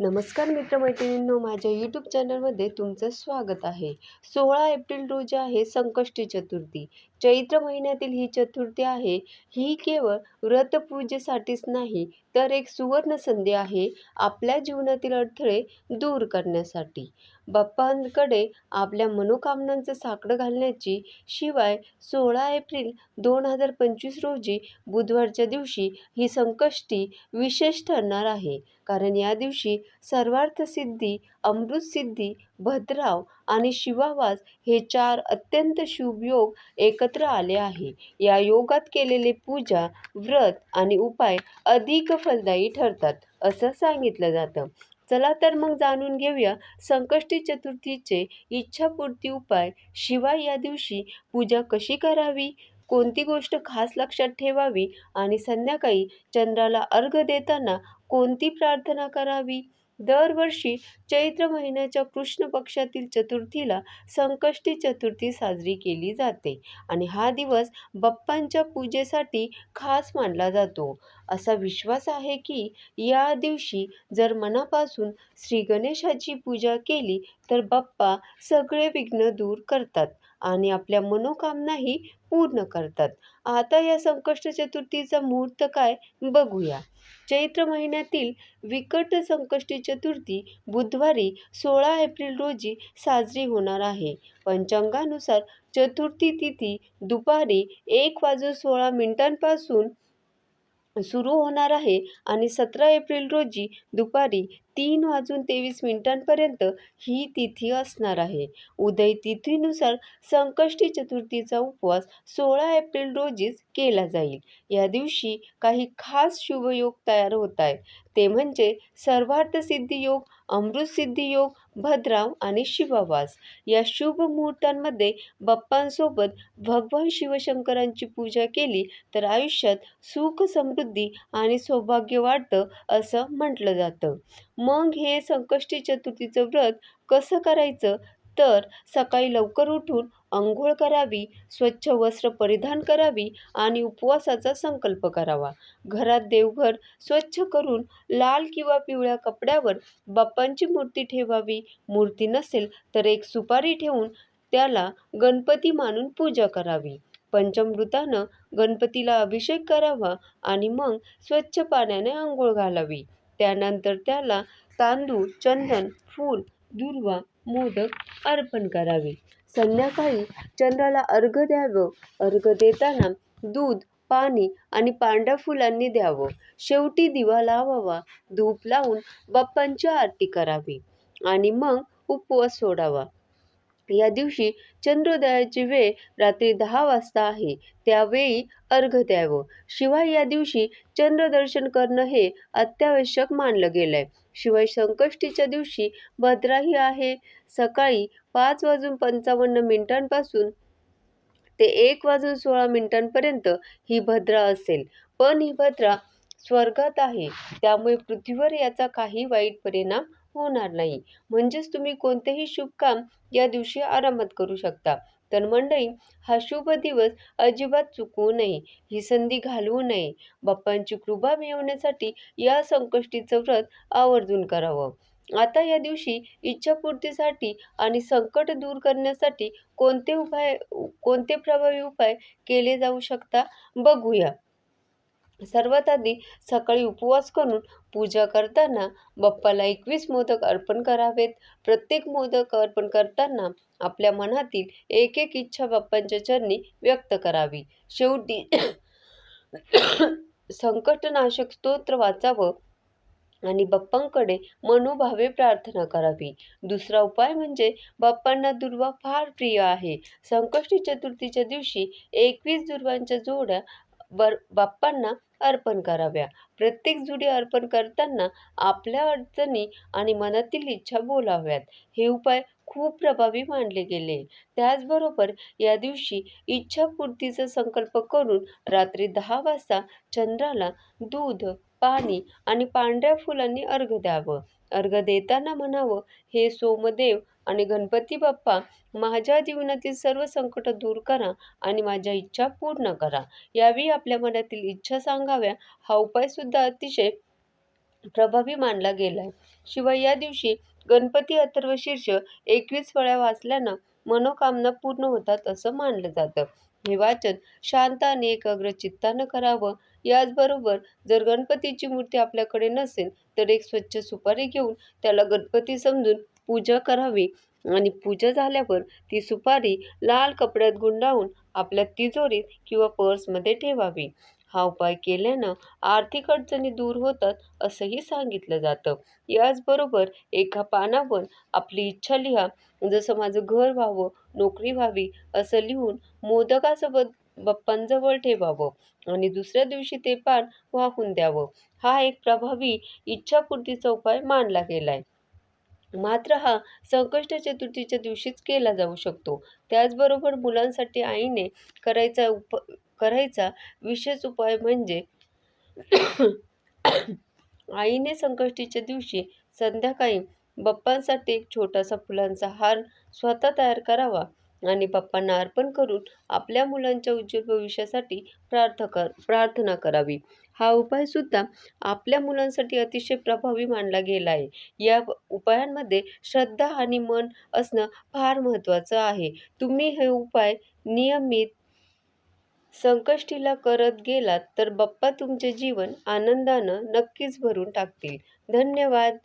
नमस्कार मित्रमैत्रिणींनो माझ्या यूट्यूब चॅनलमध्ये तुमचं स्वागत आहे. सोळा एप्रिल रोजी आहे संकष्टी चतुर्थी. चैत्र महिन्यातील ही चतुर्थी आहे ही केवळ व्रतपूजेसाठीच नाही तर एक सुवर्ण संधी आहे आपल्या जीवनातील अडथळे दूर करण्यासाठी. बाप्पांकडे आपल्या मनोकामनांचं साकडं घालण्याची शिवाय सोळा एप्रिल दोन हजार पंचवीस रोजी बुधवारच्या दिवशी ही संकष्टी विशेष ठरणार आहे. कारण या दिवशी सर्वार्थसिद्धी अमृतसिद्धी भद्राव आणि शिवावास हे चार अत्यंत शुभ योग एकत्र आले आहे. या योगात केलेले पूजा व्रत आणि उपाय अधिक फलदायी ठरतात असं सांगितलं जातं. चला तर मग जाणून घेऊया संकष्टी चतुर्थीचे इच्छापूर्ती उपाय. शिवाय या दिवशी पूजा कशी करावी? कोणती गोष्ट खास लक्षात ठेवावी? आणि संध्याकाळी चंद्राला अर्घ देताना कोणती प्रार्थना करावी? दरवर्षी चैत्र महिन्याच्या कृष्ण पक्षातील चतुर्थीला संकष्टी चतुर्थी साजरी केली जाते आणि हा दिवस बाप्पांच्या पूजेसाठी खास मानला जातो. असा विश्वास आहे की या दिवशी जर मनापासून श्री गणेशाची पूजा केली तर बाप्पा सगळे विघ्न दूर करतात. आणि आपल्या मनोकामनाही पूर्ण करतात. आता या संकष्ट चतुर्थीचा मुहूर्त काय बघूया. चैत्र महिन्यातील विकट संकष्टी चतुर्थी बुधवारी सोळा एप्रिल रोजी साजरी होणार आहे. पंचांगानुसार चतुर्थी तिथी दुपारी एक वाजून सोळा मिनिटांपासून सुरू होणार आहे आणि सतरा एप्रिल रोजी दुपारी तीन वाजून तेवीस मिनिटांपर्यंत ही तिथी असणार आहे. उदय तिथीनुसार संकष्टी चतुर्थीचा उपवास सोळा एप्रिल रोजीच केला जाईल. या दिवशी काही खास शुभयोग तयार होत आहेत. ते म्हणजे सर्वार्थ सिद्धी योग अमृतसिद्धी योग भद्राव आणि शिवावास. या शुभ मुहूर्तांमध्ये बाप्पांसोबत भगवान शिवशंकरांची पूजा केली तर आयुष्यात सुख समृद्धी आणि सौभाग्य वाढतं असं म्हटलं जातं. मग हे संकष्टी चतुर्थीचं व्रत कसं करायचं? तर सकाळी लवकर उठून अंघोळ करावी स्वच्छ वस्त्र परिधान करावी आणि उपवासाचा संकल्प करावा. घरात देवघर स्वच्छ करून लाल किंवा पिवळ्या कपड्यावर बाप्पांची मूर्ती ठेवावी. मूर्ती नसेल तर एक सुपारी ठेवून त्याला गणपती मानून पूजा करावी. पंचमृतानं गणपतीला अभिषेक करावा आणि मग स्वच्छ पाण्याने आंघोळ घालावी. त्यानंतर त्याला तांदूळ चंदन फूल दुर्वा मोदक अर्पण करावे. संध्याकाळी चंद्राला अर्घ द्यावं. अर्घ देताना दूध पाणी आणि पांढऱ्या फुलांनी द्यावं. शेवटी दिवा लावावा. धूप लावून बाप्पांची आरती करावी आणि मग उपवास सोडावा. या दिवशी चंद्रोदयाची वेळ रात्री दहा वाजता आहे. त्यावेळी अर्घ द्यावं. शिवाय या दिवशी चंद्रदर्शन करणं हे अत्यावश्यक मानलं गेलंय. शिवाय संकष्टीच्या दिवशी भद्राही आहे. सकाळी पाच वाजून पंचावन्न मिनिटांपासून ते एक वाजून सोळा मिनिटांपर्यंत ही भद्रा असेल. पण ही भद्रा स्वर्गात आहे. त्यामुळे पृथ्वीवर याचा काही वाईट परिणाम होणार नाही. म्हणजेच तुम्ही कोणतेही शुभ काम या दिवशी आरामात करू शकता. तर मंडळी हा शुभ दिवस अजिबात चुकवू नये. ही संधी घालवू नये. बाप्पांची कृपा मिळवण्यासाठी या संकष्टीचं व्रत आवर्जून करावं. आता या दिवशी इच्छापूर्तीसाठी आणि संकट दूर करण्यासाठी कोणते उपाय कोणते प्रभावी उपाय केले जाऊ शकता? बघूया. सर्वात आधी सकाळी उपवास करून पूजा करताना बाप्पाला एकवीस मोदक अर्पण करावेत. प्रत्येक मोदक अर्पण करताना आपल्या मनातील एक एक इच्छा बाप्पांच्या चरणी व्यक्त करावी. शेवटी संकटनाशक स्तोत्र वाचावं आणि बाप्पांकडे मनोभावे प्रार्थना करावी. दुसरा उपाय म्हणजे बाप्पांना दुर्वा फार प्रिय आहे. संकष्टी चतुर्थीच्या दिवशी एकवीस दुर्वांच्या जोड्या बर बाप्पांना अर्पण कराव्या. प्रत्येक जुडी अर्पण करताना आपल्या अडचणी आणि मनातील इच्छा बोलाव्यात. हे उपाय खूप प्रभावी मानले गेले. त्याचबरोबर या दिवशी इच्छापूर्तीचा संकल्प करून रात्री दहा वाजता चंद्राला दूध पाणी आणि पांढऱ्या फुलांनी अर्घ द्यावं. अर्घ देताना म्हणावं हे सोमदेव आणि गणपती बाप्पा माझ्या जीवनातील सर्व संकट दूर करा आणि माझ्या इच्छा पूर्ण करा. यावेळी आपल्या मनातील इच्छा सांगाव्या हा उपायसुद्धा अतिशय प्रभावी मानला गेलाय. शिवाय या दिवशी गणपती अथर्वशीर्ष एकवीस फळ्या वाचल्यानं मनोकामना पूर्ण होतात असं मानलं जातं. हे वाचन शांत आणि एकाग्र चित्तानं करावं. याचबरोबर जर गणपतीची मूर्ती आपल्याकडे नसेल तर एक स्वच्छ सुपारी घेऊन त्याला गणपती समजून पूजा करावी. आणि पूजा झाल्यावर ती सुपारी लाल कपड्यात गुंडाळून आपल्या तिजोरीत किंवा पर्समध्ये ठेवावी. हा उपाय केल्यानं आर्थिक अडचणी दूर होतात असंही सांगितलं जातं. याचबरोबर एका पानावर आपली इच्छा लिहा. जसं माझं घर व्हावं नोकरी व्हावी असं लिहून मोदकासोबत बाप्पांजवळ ठेवावं आणि दुसऱ्या दिवशी ते पान वाहून द्यावं. हा एक प्रभावी इच्छापूर्तीचा उपाय मानला गेला आहे मात्र हा संकष्ट चतुर्थीच्या दिवशीच केला जाऊ शकतो. त्याचबरोबर मुलांसाठी आईने करायचा उप करायचा विशेष उपाय म्हणजे आईने संकष्टीच्या दिवशी संध्याकाळी बाप्पांसाठी एक छोटासा फुलांचा हार स्वतः तयार करावा. आणि बाप्पांना अर्पण करून आपल्या मुलांच्या उज्ज्वल भविष्यासाठी प्रार्थ कर प्रार्थना करावी. हा उपायसुद्धा आपल्या मुलांसाठी अतिशय प्रभावी मानला गेला आहे. या उपायांमध्ये श्रद्धा आणि मन असणं फार महत्त्वाचं आहे. तुम्ही हे उपाय नियमित संकष्टीला करत गेलात तर बाप्पा तुमचे जीवन आनंदानं नक्कीच भरून टाकतील. धन्यवाद.